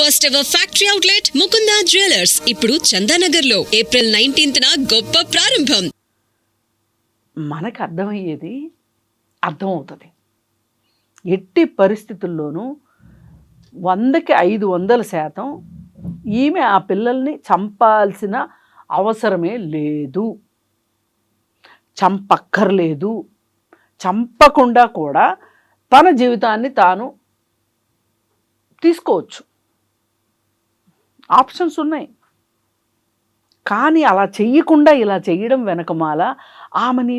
First ever factory outlet Mukunda jewellers ఇప్పుడు చందానగర్లో April nineteenth గొప్ప ప్రారంభం. మనకు అర్థమయ్యేది అర్థమవుతుంది. ఎట్టి పరిస్థితుల్లోనూ వందకి ఐదు వందల శాతం ఈమె ఆ పిల్లల్ని చంపాల్సిన అవసరమే లేదు. చంపక్కర్లేదు. చంపకుండా కూడా తన జీవితాన్ని తాను తీసుకోవచ్చు. ఆప్షన్స్ ఉన్నాయి. కానీ అలా చెయ్యకుండా ఇలా చేయడం వెనకమాల ఆమెని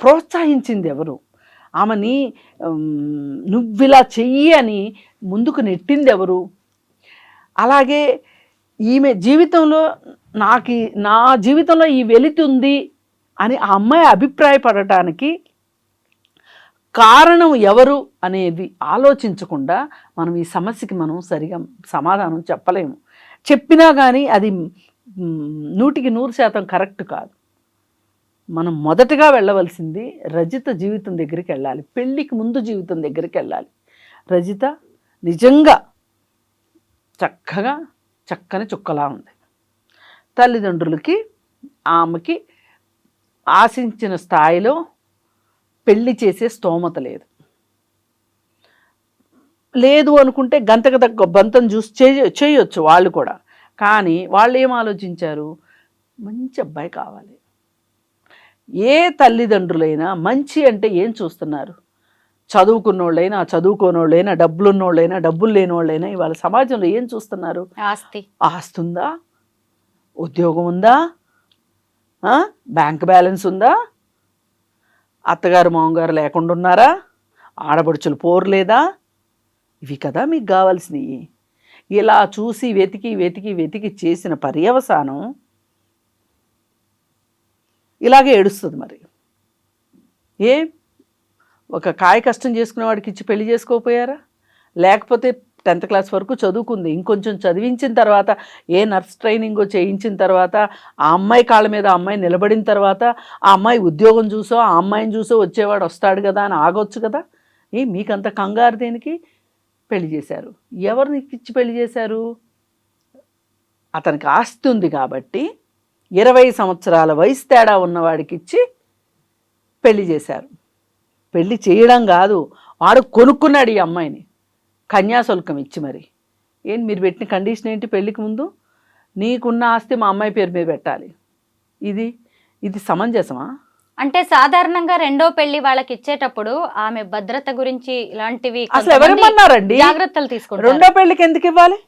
ప్రోత్సహించింది ఎవరు ఆమెని నువ్విలా చెయ్యి అని ముందుకు నెట్టింది ఎవరు అలాగే ఈమె జీవితంలో నాకు నా జీవితంలో ఈ వెలితి ఉంది అని ఆ అమ్మాయి అభిప్రాయపడటానికి కారణం ఎవరు అనేది ఆలోచించకుండా మనం ఈ సమస్యకి మనం సరిగా సమాధానం చెప్పలేము. చెప్పినా కానీ అది నూటికి నూరు శాతం కరెక్ట్ కాదు. మనం మొదటగా వెళ్ళవలసింది రజిత జీవితం దగ్గరికి వెళ్ళాలి. పెళ్ళికి ముందు జీవితం దగ్గరికి వెళ్ళాలి. రజిత నిజంగా చక్కగా చక్కని చుక్కలా ఉంది. తల్లిదండ్రులకి ఆమెకి ఆశించిన స్థాయిలో పెళ్ళి చేసే స్తోమత లేదు. లేదు అనుకుంటే గంతకు తగ్గ బంతం చూసి చేయ చేయొచ్చు వాళ్ళు కూడా. కానీ వాళ్ళు ఏం ఆలోచించారు? మంచి అబ్బాయి కావాలి. ఏ తల్లిదండ్రులైనా మంచి అంటే ఏం చూస్తున్నారు? చదువుకున్నోళ్ళైనా చదువుకోనోళ్ళైనా డబ్బులున్నోళ్ళైనా డబ్బులు లేనోళ్ళైనా ఇవాళ సమాజంలో ఏం చూస్తున్నారు? ఆస్తి. ఆస్తుందా ఉద్యోగం ఉందా? బ్యాంక్ బ్యాలెన్స్ ఉందా? అత్తగారు మామగారు లేకుండా ఉన్నారా ఆడపడుచులు పోర్లేదా? ఇవి కదా మీకు కావాల్సినవి ఇలా చూసి వెతికి వెతికి వెతికి చేసిన పర్యవసానం ఇలాగే ఏడుస్తుంది మరి. ఏ? ఒక కాయ కష్టం చేసుకునే వాడికి ఇచ్చి పెళ్ళి చేసుకోకపోయారా? లేకపోతే టెన్త్ క్లాస్ వరకు చదువుకుంది. ఇంకొంచెం చదివించిన తర్వాత ఏ నర్స్ ట్రైనింగో చేయించిన తర్వాత ఆ అమ్మాయి కాళ్ళ మీద ఆ అమ్మాయి నిలబడిన తర్వాత ఆ అమ్మాయి ఉద్యోగం చూసో ఆ అమ్మాయిని చూసో వచ్చేవాడు వస్తాడు కదా అని ఆగొచ్చు కదా? ఏ మీకంత కంగారు దేనికి? పెళ్ళి చేశారు. ఎవరిని ఇచ్చి పెళ్ళి చేశారు? అతనికి ఆస్తి ఉంది కాబట్టి ఇరవై సంవత్సరాల వయసు తేడా ఉన్నవాడికి ఇచ్చి పెళ్ళి చేశారు. పెళ్ళి చేయడం కాదు. వాడు కొనుక్కున్నాడు ఈ అమ్మాయిని. కన్యాశుల్కం ఇచ్చి మరి. ఏంటి మీరు పెట్టిన కండిషన్ ఏంటి పెళ్ళికి ముందు? నీకున్న ఆస్తి మా అమ్మాయి పేరు మీద పెట్టాలి. ఇది ఇది సమంజసమా? అంటే సాధారణంగా రెండో పెళ్ళి వాళ్ళకి ఇచ్చేటప్పుడు ఆమె భద్రత గురించి ఇలాంటివి అసలు ఎవరేమన్నారండి జాగ్రత్తలు తీసుకుంటారు. రెండో పెళ్ళికి ఎందుకు ఇవ్వాలి?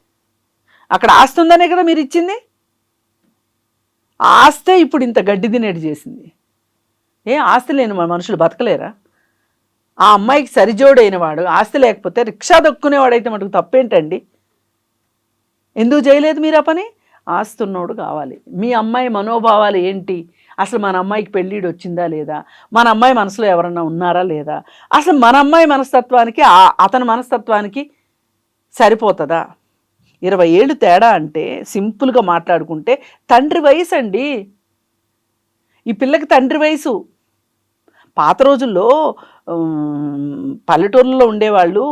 అక్కడ ఆస్తి ఉందనే కదా మీరు ఇచ్చింది? ఆస్తే ఇప్పుడు ఇంత గడ్డి తినేటి చేసింది. ఏ ఆస్తి లేని మన మనుషులు బతకలేరా? ఆ అమ్మాయికి సరిజోడైన వాడు ఆస్తి లేకపోతే రిక్షా దొక్కునేవాడైతే మటుకు తప్పేంటండి? ఎందుకు చేయలేదు మీరు ఆ పని? ఆస్తి ఉన్నోడు కావాలి. మీ అమ్మాయి మనోభావాలు ఏంటి? అసలు మన అమ్మాయికి పెళ్ళిడు వచ్చిందా లేదా? మన అమ్మాయి మనసులో ఎవరన్నా ఉన్నారా లేదా? అసలు మన అమ్మాయి మనస్తత్వానికి ఆ- అతని మనస్తత్వానికి సరిపోతుందా? ఇరవై ఏళ్ళు తేడా అంటే సింపుల్గా మాట్లాడుకుంటే తండ్రి వయసు అండి ఈ పిల్లకి తండ్రి వయసు పాత రోజుల్లో పల్లెటూర్లలో ఉండేవాళ్ళు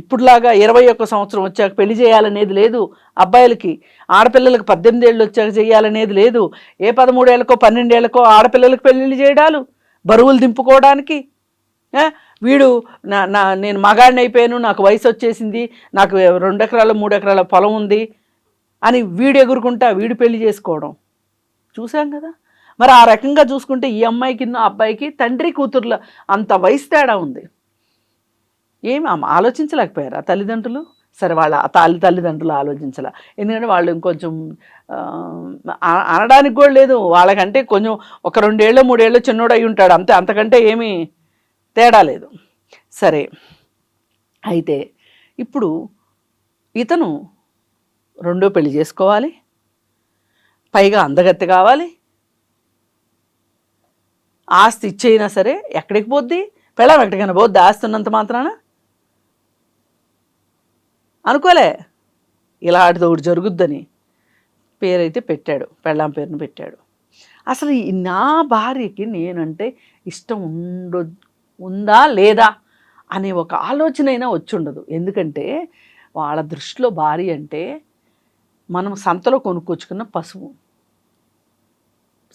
ఇప్పుడులాగా ఇరవై ఒక్క సంవత్సరం వచ్చాక పెళ్ళి చేయాలనేది లేదు అబ్బాయిలకి. ఆడపిల్లలకు పద్దెనిమిది ఏళ్ళు వచ్చాక చేయాలనేది లేదు. ఏ పదమూడేళ్ళకో పన్నెండేళ్ళకో ఆడపిల్లలకు పెళ్ళిళ్ళు చేయడాలు? బరువులు దింపుకోవడానికి? వీడు నా నా నేను మగాడిని అయిపోయాను నాకు వయసు వచ్చేసింది నాకు రెండు ఎకరాల మూడు ఎకరాల పొలం ఉంది అని వీడు ఎగురుకుంటా వీడు పెళ్ళి చేసుకోవడం. చూసాం కదా? మరి ఆ రకంగా చూసుకుంటే ఈ అమ్మాయికి కింద అబ్బాయికి తండ్రి కూతుర్ల అంత వయసు తేడా ఉంది. ఏమి ఆలోచించలేకపోయారు ఆలోచించలేకపోయారా తల్లిదండ్రులు? సరే వాళ్ళ తల్లి తల్లిదండ్రులు ఆలోచించాల. ఎందుకంటే వాళ్ళు ఇంకొంచెం అనడానికి కూడా లేదు. వాళ్ళకంటే కొంచెం ఒక రెండేళ్ళు మూడేళ్ళు చిన్నోడు అయి ఉంటాడు. అంతే అంతకంటే ఏమీ తేడా లేదు. సరే అయితే ఇప్పుడు ఇతను రెండో పెళ్ళి చేసుకోవాలి. పైగా అందగత్తె కావాలి. ఆస్తి ఇచ్చేయినా సరే ఎక్కడికి పోద్ది? పెళ్ళం ఎక్కడికైనా పోద్ది? ఆస్తి ఉన్నంత మాత్రాన? అనుకోలే. ఇలాంటిది ఒకటి జరుగుద్దని పేరైతే పెట్టాడు పెళ్ళాం పేరును పెట్టాడు. అసలు నా భార్యకి నేనంటే ఇష్టం ఉండ ఉందా లేదా అనే ఒక ఆలోచన అయినా వచ్చి ఉండదు ఎందుకంటే వాళ్ళ దృష్టిలో భార్య అంటే మనం సంతలో కొనుక్కొచ్చుకున్న పశువు.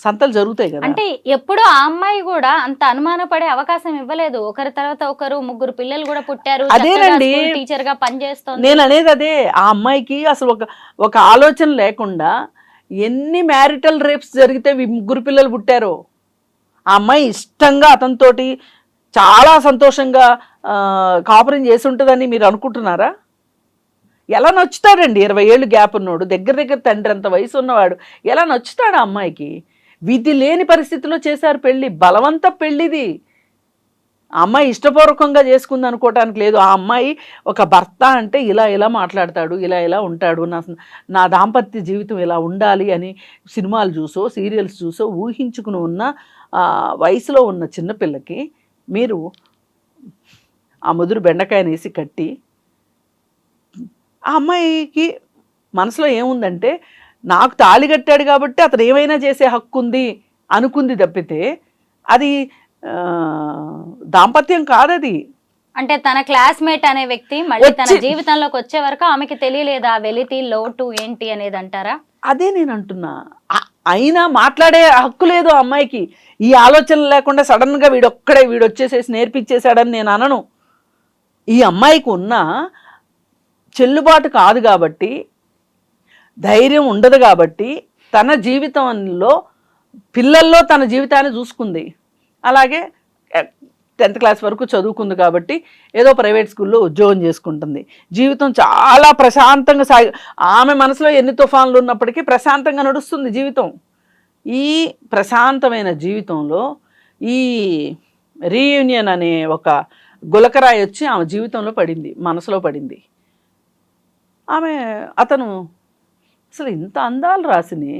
సంతలు జరుగుతాయి కదా. అంటే ఎప్పుడు ఆ అమ్మాయి కూడా అంత అనుమానపడే అవకాశం ఇవ్వలేదు. ఒకరి తర్వాత ఒకరు ముగ్గురు పిల్లలు కూడా పుట్టారు అదేనండి. టీచర్గా పనిచేస్తోంది. నేను అనేది అదే ఆ అమ్మాయికి అసలు ఒక ఒక ఆలోచన లేకుండా ఎన్ని మ్యారిటల్ రేప్స్ జరిగితే ముగ్గురు పిల్లలు పుట్టారో ఆ అమ్మాయి ఇష్టంగా అతనితోటి చాలా సంతోషంగా కాపురం చేసి ఉంటుందని మీరు అనుకుంటున్నారా? ఎలా నచ్చుతాడండి? ఇరవై ఏళ్ళు గ్యాప్ ఉన్నోడు దగ్గర దగ్గర తండ్రి అంత వయసు ఉన్నవాడు ఎలా నచ్చుతాడు ఆ అమ్మాయికి? విధి లేని పరిస్థితిలో చేశారు పెళ్ళి బలవంత పెళ్ళిది ఆ అమ్మాయి ఇష్టపూర్వకంగా చేసుకుంది అనుకోవటానికి లేదు. ఆ అమ్మాయి ఒక భర్త అంటే ఇలా ఇలా మాట్లాడతాడు ఇలా ఇలా ఉంటాడు. నా నా దాంపత్య జీవితం ఇలా ఉండాలి అని సినిమాలు చూసో సీరియల్స్ చూసో ఊహించుకుని ఉన్న వయసులో ఉన్న చిన్నపిల్లకి మీరు ఆ ముదురు బెండకాయని వేసి కట్టి ఆ అమ్మాయికి మనసులో ఏముందంటే నాకు తాళి కట్టాడు కాబట్టి అతను ఏమైనా చేసే హక్కు ఉంది అనుకుంది తప్పితే అది దాంపత్యం కాదది. అంటే తన క్లాస్మేట్ అనే వ్యక్తి మళ్ళీ తన జీవితంలోకి వచ్చే వరకు ఆమెకి తెలియలేదా? వెలితి లోటు ఏంటి అనేది అంటారా? అదే నేను అంటున్నా. అయినా మాట్లాడే హక్కు లేదు ఆ అమ్మాయికి. ఈ ఆలోచన లేకుండా సడన్గా వీడొక్కడే వీడు వచ్చేసేసి నేర్పించేశాడని నేను అనను. ఈ అమ్మాయికి ఉన్న చెల్లుబాటు కాదు కాబట్టి ధైర్యం ఉండదు కాబట్టి తన జీవితంలో పిల్లల్లో తన జీవితాన్ని చూసుకుంది. అలాగే టెన్త్ క్లాస్ వరకు చదువుకుంది కాబట్టి ఏదో ప్రైవేట్ స్కూల్లో ఉద్యోగం చేసుకుంటుంది. జీవితం చాలా ప్రశాంతంగా సాగి ఆమె మనసులో ఎన్ని తుఫాన్లు ఉన్నప్పటికీ ప్రశాంతంగా నడుస్తుంది జీవితం. ఈ ప్రశాంతమైన జీవితంలో ఈ రీయూనియన్ అనే ఒక గులకరాయి వచ్చి ఆమె జీవితంలో పడింది మనసులో పడింది. ఆమె అతను అసలు ఇంత అందాలు రాసిని.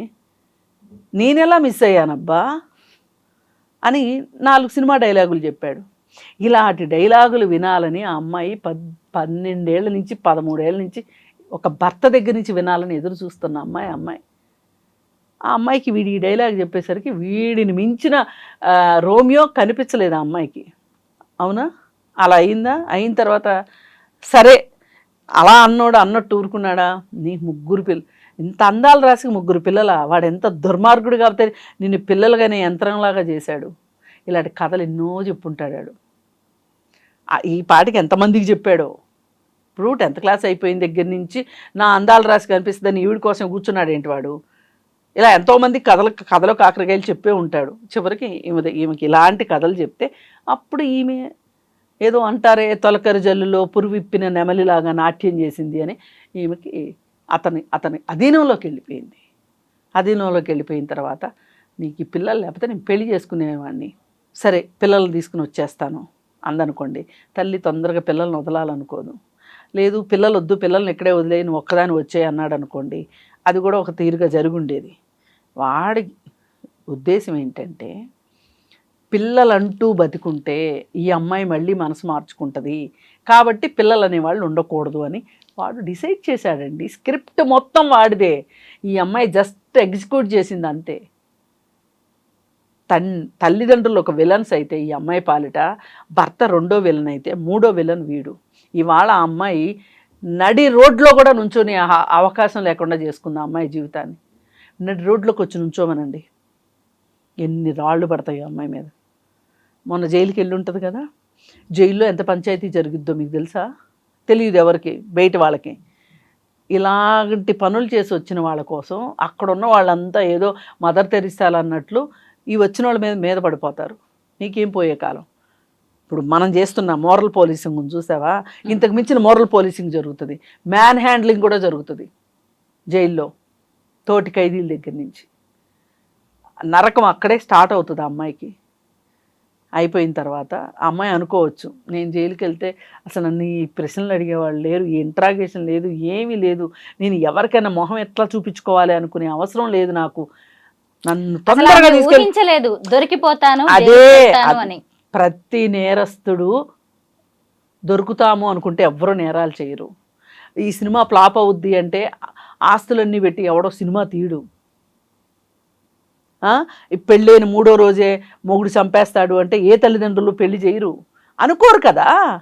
నేనెలా మిస్ అయ్యానబ్బా? అని నాలుగు సినిమా డైలాగులు చెప్పాడు. ఇలాంటి డైలాగులు వినాలని ఆ అమ్మాయి పద్ పన్నెండేళ్ళ నుంచి పదమూడేళ్ళ నుంచి ఒక భర్త దగ్గర నుంచి వినాలని ఎదురు చూస్తున్న అమ్మాయి అమ్మాయి. ఆ అమ్మాయికి వీడి ఈ డైలాగ్ చెప్పేసరికి వీడిని మించిన రోమియో కనిపించలేదు ఆ అమ్మాయికి. అవునా? అలా అయిందా? అయిన తర్వాత సరే అలా అన్నోడు అన్నట్టు ఊరుకున్నాడా? నీ ముగ్గురు పిల్ల ఇంత అందాలు రాసి ముగ్గురు పిల్లల వాడు ఎంత దుర్మార్గుడు కాబట్టి నిన్ను పిల్లలుగానే యంత్రంలాగా చేశాడు. ఇలాంటి కథలు ఎన్నో చెప్పుంటాడాడు ఈ పాటికి ఎంతమందికి చెప్పాడో? ఇప్పుడు టెన్త్ క్లాస్ అయిపోయిన దగ్గర నుంచి నా అందాలు రాసి కనిపిస్తుందని ఈవిడ కోసం కూర్చున్నాడు ఏంటి వాడు? ఇలా ఎంతోమంది కథలు కథలో కాకరకాయలు చెప్పే ఉంటాడు. చివరికి ఈమె ఈమెకి ఇలాంటి కథలు చెప్తే అప్పుడు ఈమె ఏదో అంటారే తొలకరి జల్లులో పురువిప్పిన నెమలిలాగా నాట్యం చేసింది అని ఈమెకి అతని అతని అధీనంలోకి వెళ్ళిపోయింది. అధీనంలోకి వెళ్ళిపోయిన తర్వాత నీకు ఈ పిల్లలు లేకపోతే నేను పెళ్ళి చేసుకునేవాడిని సరే పిల్లల్ని తీసుకుని వచ్చేస్తాను అందనుకోండి. తల్లి తొందరగా పిల్లల్ని వదలాలనుకోదు. లేదు పిల్లలు వద్దు పిల్లల్ని ఇక్కడే వదిలేయి నువ్వు ఒక్కదాని వచ్చేయి అన్నాడు అనుకోండి అది కూడా ఒక తీరుగా జరుగుండేది. వాడి ఉద్దేశం ఏంటంటే పిల్లలంటూ బతికుంటే ఈ అమ్మాయి మళ్ళీ మనసు మార్చుకుంటుంది. కాబట్టి పిల్లలు అనేవాళ్ళు ఉండకూడదు అని వాడు డిసైడ్ చేశాడండి. స్క్రిప్ట్ మొత్తం వాడిదే. ఈ అమ్మాయి జస్ట్ ఎగ్జిక్యూట్ చేసింది అంతే తన్ తల్లిదండ్రులు ఒక విలన్స్ అయితే ఈ అమ్మాయి పాలిట భర్త రెండో విలన్ అయితే మూడో విలన్ వీడు. ఇవాళ ఆ అమ్మాయి నడి రోడ్లో కూడా నుంచొని అవకాశం లేకుండా చేసుకుంది ఆ అమ్మాయి జీవితాన్ని. నడి రోడ్లోకి వచ్చి నుంచోమనండి. ఎన్ని రాళ్ళు పడతాయి అమ్మాయి మీద. మొన్న జైలుకి వెళ్ళి ఉంటుంది కదా? జైల్లో ఎంత పంచాయతీ జరుగుద్దో మీకు తెలుసా? తెలియదు ఎవరికి బయట వాళ్ళకి. ఇలాంటి పనులు చేసి వచ్చిన వాళ్ళ కోసం అక్కడ ఉన్న వాళ్ళంతా ఏదో మదర్ తెరిసాలు అన్నట్లు ఈ వచ్చిన వాళ్ళ మీద మీద పడిపోతారు. నీకేం పోయే కాలం? ఇప్పుడు మనం చేస్తున్న మోరల్ పోలీసింగ్ చూసావా? ఇంతకు మించిన మోరల్ పోలీసింగ్ జరుగుతుంది. మ్యాన్ హ్యాండ్లింగ్ కూడా జరుగుతుంది జైల్లో తోటి ఖైదీల దగ్గర నుంచి. నరకం అక్కడే స్టార్ట్ అవుతుంది అమ్మాయికి. అయిపోయిన తర్వాత ఆ అమ్మాయి అనుకోవచ్చు నేను జైలుకి వెళ్తే అసలు నన్ను ఈ ప్రశ్నలు అడిగేవాళ్ళు లేరు ఈ ఇంట్రాగేషన్ లేదు ఏమీ లేదు నేను ఎవరికైనా మొహం ఎట్లా చూపించుకోవాలి అనుకునే అవసరం లేదు నాకు. నన్ను తొందరగా ఆమె తీసుకెళ్ళి ఊహించలేదు దొరికిపోతాను అదే ప్రతి నేరస్తుడు దొరుకుతాము అనుకుంటే ఎవ్వరూ నేరాలు చేయరు. ఈ సినిమా ఫ్లాప్ అవుద్ది అంటే ఆస్తులన్నీ పెట్టి ఎవడో సినిమా తీయడు. పెళ్ళైన మూడో రోజే మొగుడు చంపేస్తాడు అంటే ఏ తల్లిదండ్రులు పెళ్ళి చేయరు. అనుకోరు కదా?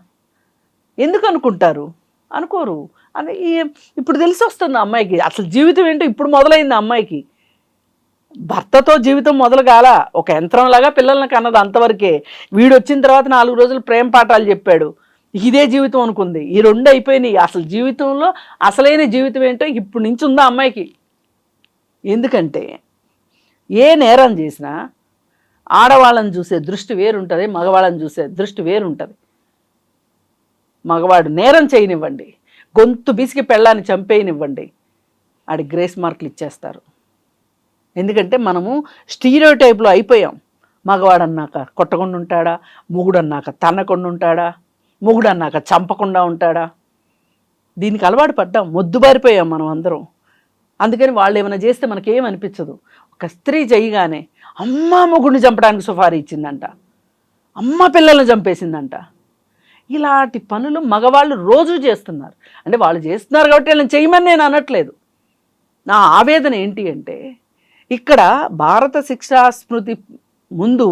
ఎందుకు అనుకుంటారు? అనుకోరు. అని ఇప్పుడు తెలిసి వస్తుంది అమ్మాయికి. అసలు జీవితం ఏంటో ఇప్పుడు మొదలైంది అమ్మాయికి. భర్తతో జీవితం మొదలు కాల. ఒక యంత్రంలాగా పిల్లల్ని కన్నది అంతవరకే. వీడు వచ్చిన తర్వాత నాలుగు రోజులు ప్రేమ పాఠాలు చెప్పాడు. ఇదే జీవితం అనుకుంది. ఈ రెండు అయిపోయినాయి. అసలు జీవితంలో అసలైన జీవితం ఏంటో ఇప్పుడు నుంచి ఉందా అమ్మాయికి. ఎందుకంటే ఏ నేరం చేసినా ఆడవాళ్ళని చూసే దృష్టి వేరుంటుంది మగవాళ్ళని చూసే దృష్టి వేరుంటుంది. మగవాడు నేరం చేయనివ్వండి గొంతు బిసికి పెళ్ళాన్ని చంపేయనివ్వండి ఆడి గ్రేస్ మార్కులు ఇచ్చేస్తారు. ఎందుకంటే మనము స్టీరియో టైప్లో అయిపోయాం. మగవాడు అన్నాక కొట్టకుండా ఉంటాడా మొగుడు అన్నాక తన్నకుండా ఉంటాడా మొగుడు అన్నాక చంపకుండా ఉంటాడా? దీనికి అలవాటు పడ్డాం మొద్దుబారిపోయాం మనం అందరం. అందుకని వాళ్ళు ఏమైనా చేస్తే మనకేం అనిపించదు ఒక స్త్రీ చేయగానే అమ్మ మొగుడిని చంపడానికి సుఫారీ ఇచ్చిందంట. అమ్మ పిల్లల్ని చంపేసిందంట. ఇలాంటి పనులు మగవాళ్ళు రోజు చేస్తున్నారు. అంటే వాళ్ళు చేస్తున్నారు కాబట్టి నేను చేయమని నేను అనట్లేదు. నా ఆవేదన ఏంటి అంటే ఇక్కడ భారత శిక్షా స్మృతి ముందు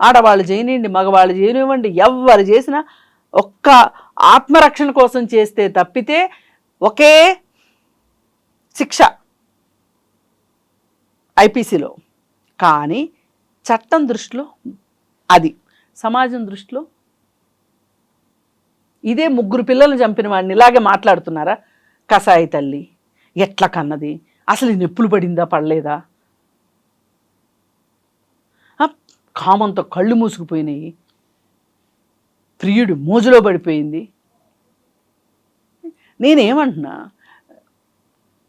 ఆడవాళ్ళు చేయనివ్వండి మగవాళ్ళు చేయనివ్వండి ఎవరు చేసినా ఒక్క ఆత్మరక్షణ కోసం చేస్తే తప్పితే ఒకే శిక్ష. ఐపీసీలో. కానీ చట్టం దృష్టిలో అది సమాజం దృష్టిలో ఇదే ముగ్గురు పిల్లల్ని చంపిన వాడిని ఇలాగే మాట్లాడుతున్నారా? కసాయి తల్లి ఎట్లా కన్నది? అసలు ఈ నొప్పులు పడిందా పడలేదా? కామంతో కళ్ళు మూసుకుపోయినాయి. ప్రియుడు మోజులో పడిపోయింది. నేనేమంటున్నా?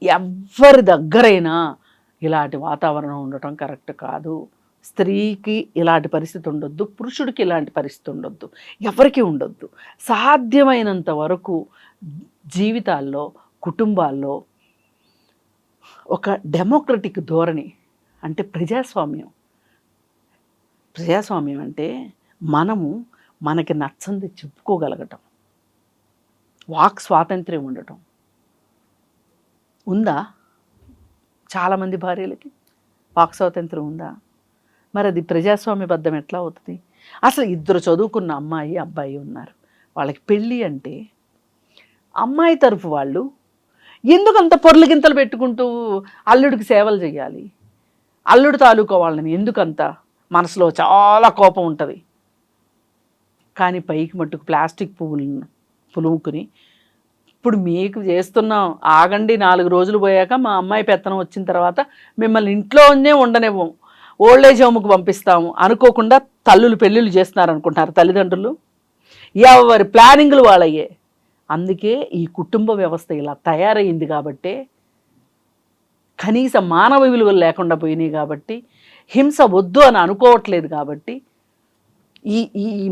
ఎవరి దగ్గరైనా ఇలాంటి వాతావరణం ఉండటం కరెక్ట్ కాదు. స్త్రీకి ఇలాంటి పరిస్థితి ఉండొద్దు పురుషుడికి ఇలాంటి పరిస్థితి ఉండొద్దు ఎవరికి ఉండొద్దు. సాధ్యమైనంత వరకు జీవితాల్లో కుటుంబాల్లో ఒక డెమోక్రటిక్ ధోరణి అంటే ప్రజాస్వామ్యం. ప్రజాస్వామ్యం అంటే మనము మనకి నచ్చంది చెప్పుకోగలగటం వాక్ స్వాతంత్ర్యం ఉండటం. ఉందా? చాలామంది భార్యలకి వాక్ స్వాతంత్రం ఉందా? మరి అది ప్రజాస్వామ్యబద్ధం ఎట్లా అవుతుంది? అసలు ఇద్దరు చదువుకున్న అమ్మాయి అబ్బాయి ఉన్నారు. వాళ్ళకి పెళ్ళి అంటే అమ్మాయి తరఫు వాళ్ళు ఎందుకు అంత పొర్లు గింతలు పెట్టుకుంటూ అల్లుడికి సేవలు చేయాలి అల్లుడు తాలూకా వాళ్ళని ఎందుకంత మనసులో చాలా కోపం ఉంటుంది? కానీ పైకి మట్టుకు ప్లాస్టిక్ పువ్వులను పులుముకుని ఇప్పుడు మీకు చేస్తున్నాం ఆగండి నాలుగు రోజులు పోయాక మా అమ్మాయి పెత్తనం వచ్చిన తర్వాత మిమ్మల్ని ఇంట్లోనే ఉండనివ్వం. ఓల్డేజ్ హోమ్కి పంపిస్తాము. అనుకోకుండా తల్లులు పెళ్ళిళ్ళు చేస్తున్నారు అనుకుంటున్నారు తల్లిదండ్రులు. ఎవరి ప్లానింగ్లు వాళ్ళయ్యే. అందుకే ఈ కుటుంబ వ్యవస్థ ఇలా తయారయ్యింది కాబట్టే కనీస మానవ విలువలు లేకుండా పోయినాయి కాబట్టి హింస వద్దు అని అనుకోవట్లేదు కాబట్టి ఈ ఈ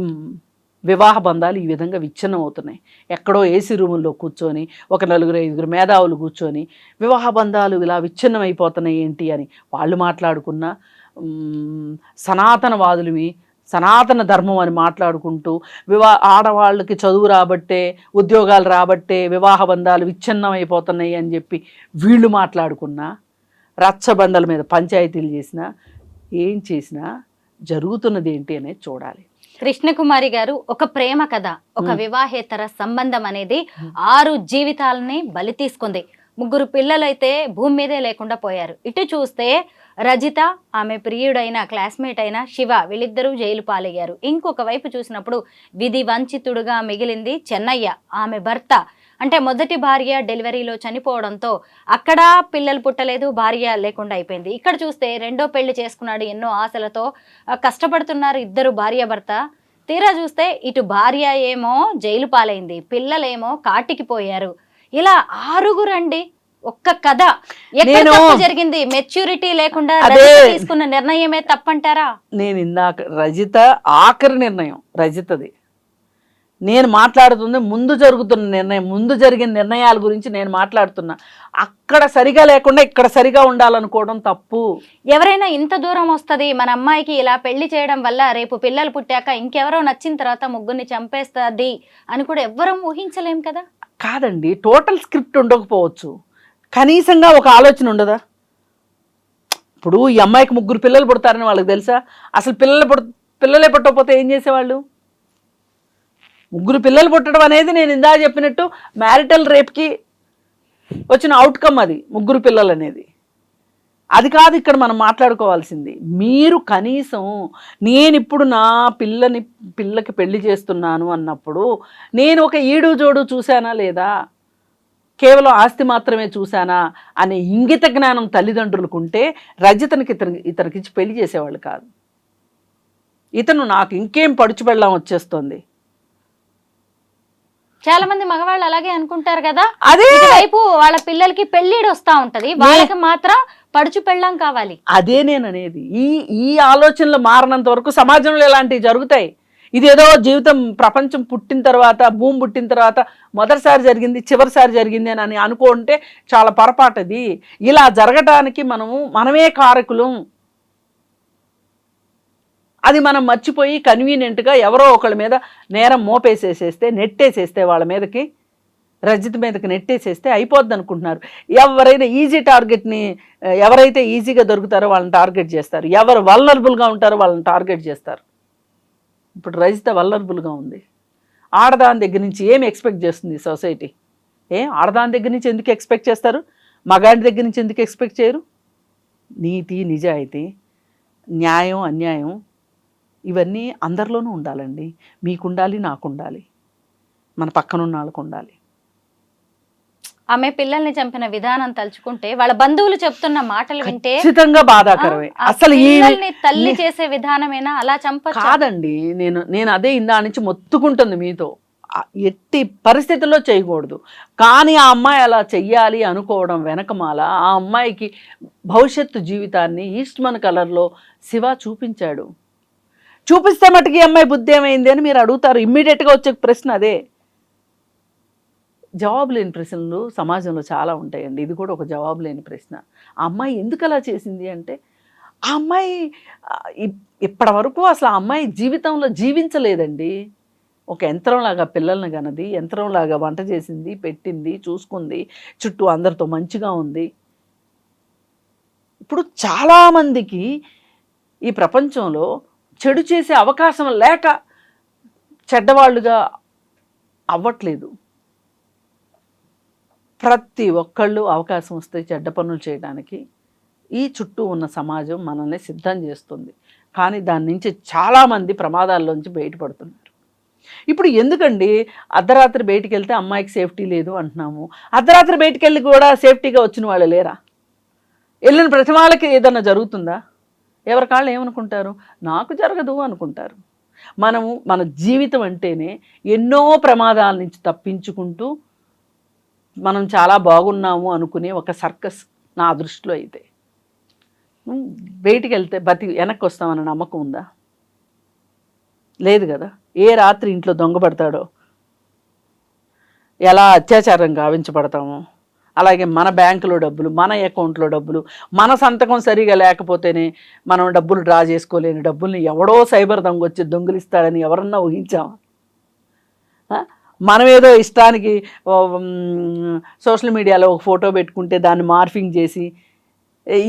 వివాహ బంధాలు ఈ విధంగా విచ్ఛిన్నం అవుతున్నాయి ఎక్కడో ఏసీ రూముల్లో కూర్చొని ఒక నలుగురు ఐదుగురు మేధావులు కూర్చొని వివాహ బంధాలు ఇలా విచ్ఛిన్నం అయిపోతున్నాయి ఏంటి అని వాళ్ళు మాట్లాడుకున్న సనాతనవాదులవి సనాతన ధర్మం అని మాట్లాడుకుంటూ వివా ఆడవాళ్ళకి చదువు రాబట్టే ఉద్యోగాలు రాబట్టే వివాహ బంధాలు విచ్ఛిన్నం అయిపోతున్నాయి అని చెప్పి వీళ్ళు మాట్లాడుకున్నా రచ్చబండల మీద పంచాయతీలు చేసినా ఏం చేసినా జరుగుతున్నది ఏంటి అనేది చూడాలి. కృష్ణకుమారి గారు ఒక ప్రేమ కథ ఒక. వివాహేతర సంబంధం అనేది ఆరు జీవితాలని బలి తీసుకుంది. ముగ్గురు పిల్లలైతే భూమి మీదే లేకుండా పోయారు. ఇటు చూస్తే రజిత ఆమె ప్రియుడైన క్లాస్మేట్ అయిన శివ వీళ్ళిద్దరూ జైలు పాలయ్యారు. ఇంకొక వైపు చూసినప్పుడు విధి వంచితుడుగా మిగిలింది చెన్నయ్య. ఆమె భర్త అంటే మొదటి భార్య డెలివరీలో చనిపోవడంతో అక్కడ పిల్లలు పుట్టలేదు భార్య లేకుండా అయిపోయింది. ఇక్కడ చూస్తే రెండో పెళ్ళి చేసుకున్నాడు ఎన్నో ఆశలతో కష్టపడుతున్నారు ఇద్దరు భార్య భర్త. తీరా చూస్తే ఇటు భార్య ఏమో జైలు పాలైంది పిల్లలేమో కాటికి పోయారు. ఇలా ఆరుగురు అండి ఒక్క కథ. ఎక్కడ జరిగింది? మెచ్యూరిటీ లేకుండా తీసుకున్న నిర్ణయమే తప్పంటారా? నేను ఇందాక రజిత ఆఖరి నిర్ణయం రజితది. నేను మాట్లాడుతుంది ముందు జరుగుతున్న నిర్ణయం ముందు జరిగిన నిర్ణయాల గురించి నేను మాట్లాడుతున్నా. అక్కడ సరిగా లేకుండా ఇక్కడ సరిగా ఉండాలనుకోవడం తప్పు. ఎవరైనా ఇంత దూరం వస్తది మన అమ్మాయికి ఇలా పెళ్ళి చేయడం వల్ల రేపు పిల్లలు పుట్టాక ఇంకెవరో నచ్చిన తర్వాత ముగ్గురిని చంపేస్తుంది అని కూడా ఎవ్వరం ఊహించలేం కదా? కాదండి టోటల్ స్క్రిప్ట్ ఉండకపోవచ్చు. కనీసంగా ఒక ఆలోచన ఉండదా? ఇప్పుడు ఈ అమ్మాయికి ముగ్గురు పిల్లలు పుడతారని వాళ్ళకి తెలుసా? అసలు పిల్లలు పుడ పిల్లలే పుట్టకపోతే ఏం చేసేవాళ్ళు? ముగ్గురు పిల్లలు పుట్టడం అనేది నేను ఇందా చెప్పినట్టు మ్యారిటల్ రేప్కి వచ్చిన అవుట్కమ్ అది ముగ్గురు పిల్లలు అనేది. అది కాదు ఇక్కడ మనం మాట్లాడుకోవాల్సింది. మీరు కనీసం నేను ఇప్పుడు నా పిల్లని పిల్లకి పెళ్ళి చేస్తున్నాను అన్నప్పుడు నేను ఒక ఈడు జోడు చూశానా లేదా? కేవలం ఆస్తి మాత్రమే చూశానా? అనే ఇంగిత జ్ఞానం తల్లిదండ్రులకు ఉంటే రజితనికి ఇతనికి ఇతనికిచ్చి పెళ్ళి చేసేవాళ్ళు కాదు. ఇతను నాకు ఇంకేం పడుచు వచ్చేస్తుంది? చాలా మంది మగవాళ్ళు అలాగే అనుకుంటారు కదా. అదే! ఇటువైపు వాళ్ళ పిల్లలకి పెళ్ళిడు వస్తా ఉంటది. వాళ్ళకి మాత్రం పడుచు పెళ్ళం కావాలి. అదే నేను అనేది. ఈ ఈ ఆలోచనలు మారినంత వరకు సమాజంలో ఇలాంటివి జరుగుతాయి. ఇదేదో జీవితం ప్రపంచం పుట్టిన తర్వాత భూమి పుట్టిన తర్వాత మొదటిసారి జరిగింది చివరిసారి జరిగింది అని అనుకుంటే చాలా పొరపాటు ఇలా జరగటానికి మనము మనమే కారకులం. అది మనం మర్చిపోయి కన్వీనియంట్గా ఎవరో ఒకళ్ళ మీద నేరం మోపేసేసేస్తే నెట్టేసేస్తే వాళ్ళ మీదకి రజిత మీదకి నెట్టేసేస్తే అయిపోద్ది అనుకుంటున్నారు ఎవరైనా ఈజీ టార్గెట్ని ఎవరైతే ఈజీగా దొరుకుతారో వాళ్ళని టార్గెట్ చేస్తారు. ఎవరు వల్నరబుల్గా ఉంటారో వాళ్ళని టార్గెట్ చేస్తారు. ఇప్పుడు రజిత వల్నరబుల్గా ఉంది. ఆడదాని దగ్గర నుంచి ఏమి ఎక్స్పెక్ట్ చేస్తుంది సొసైటీ ఏ ఆడదాని దగ్గర నుంచి ఎందుకు ఎక్స్పెక్ట్ చేస్తారు? మగాడి దగ్గర నుంచి ఎందుకు ఎక్స్పెక్ట్ చేయరు? నీతి నిజాయితీ న్యాయం అన్యాయం ఇవన్నీ అందరిలోనూ ఉండాలండి. మీకు ఉండాలి నాకు ఉండాలి మన పక్కన ఉన్న వాళ్ళకు ఉండాలి ఆమె పిల్లల్ని చంపిన విధానం తలుచుకుంటే వాళ్ళ బంధువులు చెప్తున్న మాటలు వింటే ఖచ్చితంగా బాధాకరమే. అసలు తల్లి చేసే విధానమేనా అలా చంపచ్చు? కాదండి. నేను నేను అదే ఇందా నుంచి మొత్తుకుంటుంది మీతో. ఎట్టి పరిస్థితుల్లో చేయకూడదు. కానీ ఆ అమ్మాయి అలా చెయ్యాలి అనుకోవడం వెనకమాల ఆ అమ్మాయికి భవిష్యత్తు జీవితాన్ని ఈస్ట్మన్ కలర్లో శివ చూపించాడు. చూపిస్తే మటుకు ఈ అమ్మాయి బుద్ధి ఏమైంది అని మీరు అడుగుతారు. ఇమ్మీడియట్గా వచ్చే ప్రశ్న అదే. జవాబు లేని ప్రశ్నలు సమాజంలో చాలా ఉంటాయండి. ఇది కూడా ఒక జవాబు లేని ప్రశ్న. ఆ అమ్మాయి ఎందుకు అలా చేసింది అంటే ఆ అమ్మాయి ఇప్- ఇప్పటి వరకు అసలు ఆ అమ్మాయి జీవితంలో జీవించలేదండి. ఒక యంత్రంలాగా పిల్లల్ని కనది యంత్రంలాగా వంట చేసింది పెట్టింది చూసుకుంది చుట్టూ అందరితో మంచిగా ఉంది. ఇప్పుడు చాలామందికి ఈ ప్రపంచంలో చెడు చేసే అవకాశం లేక చెడ్డవాళ్ళుగా అవ్వట్లేదు. ప్రతి ఒక్కళ్ళు అవకాశం వస్తే చెడ్డ పనులు చేయడానికి ఈ చుట్టూ ఉన్న సమాజం మనల్ని సిద్ధం చేస్తుంది. కానీ దాని నుంచి చాలామంది ప్రమాదాల్లోంచి బయటపడుతున్నారు. ఇప్పుడు ఎందుకండి అర్ధరాత్రి బయటికి వెళ్తే అమ్మాయికి సేఫ్టీ లేదు అంటున్నాము? అర్ధరాత్రి బయటికి వెళ్ళి కూడా సేఫ్టీగా వచ్చిన వాళ్ళు లేరా? వెళ్ళిన ప్రతి వాళ్ళకి ఏదన్నా జరుగుతుందా? ఎవరి కాళ్ళు ఏమనుకుంటారు? నాకు జరగదు అనుకుంటారు. మనము మన జీవితం అంటేనే ఎన్నో ప్రమాదాల నుంచి తప్పించుకుంటూ మనం చాలా బాగున్నాము అనుకునే ఒక సర్కస్ నా దృష్టిలో అయితే. బయటికి వెళ్తే బతి వెనక్కి వస్తామన్న నమ్మకం ఉందా? లేదు కదా. ఏ రాత్రి ఇంట్లో దొంగపడతాడో ఎలా అత్యాచారం గావించబడతామో? అలాగే మన బ్యాంకులో డబ్బులు మన అకౌంట్లో డబ్బులు మన సంతకం సరిగా లేకపోతేనే మనం డబ్బులు డ్రా చేసుకోలేని డబ్బుల్ని ఎవడో సైబర్ దొంగ వచ్చి దొంగిలిస్తాడని ఎవరన్నా ఊహించామా మనం ఏదో ఇష్టానికి సోషల్ మీడియాలో ఒక ఫోటో పెట్టుకుంటే దాన్ని మార్ఫింగ్ చేసి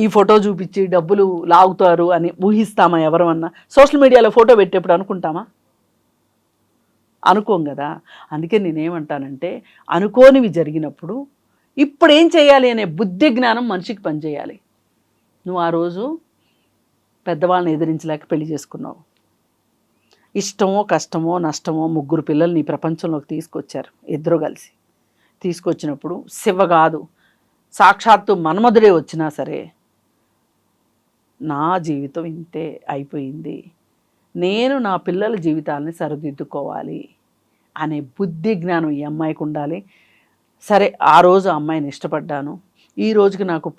ఈ ఫోటో చూపించి డబ్బులు లాగుతారు అని ఊహిస్తామా ఎవరమన్నా? సోషల్ మీడియాలో ఫోటో పెట్టేప్పుడు అనుకుంటామా? అనుకోం కదా. అందుకే నేనేమంటానంటే అనుకోనివి జరిగినప్పుడు ఇప్పుడు ఏం చేయాలి అనే బుద్ధి జ్ఞానం మనిషికి పనిచేయాలి. నువ్వు ఆ రోజు పెద్దవాళ్ళని ఎదిరించలేక పెళ్ళి చేసుకున్నావు. ఇష్టమో కష్టమో నష్టమో ముగ్గురు పిల్లల్ని నీ ప్రపంచంలోకి తీసుకొచ్చారు ఇద్దరు కలిసి. తీసుకొచ్చినప్పుడు శివ కాదు సాక్షాత్తు మన్మధుడే వచ్చినా సరే నా జీవితం ఇంతే అయిపోయింది. నేను నా పిల్లల జీవితాలని సరిదిద్దుకోవాలి అనే బుద్ధి జ్ఞానం ఈ అమ్మాయికి ఉండాలి. సరే ఆ రోజు ఆ అమ్మాయిని ఇష్టపడ్డాను. ఈ రోజుకి నాకు పెళ్ళి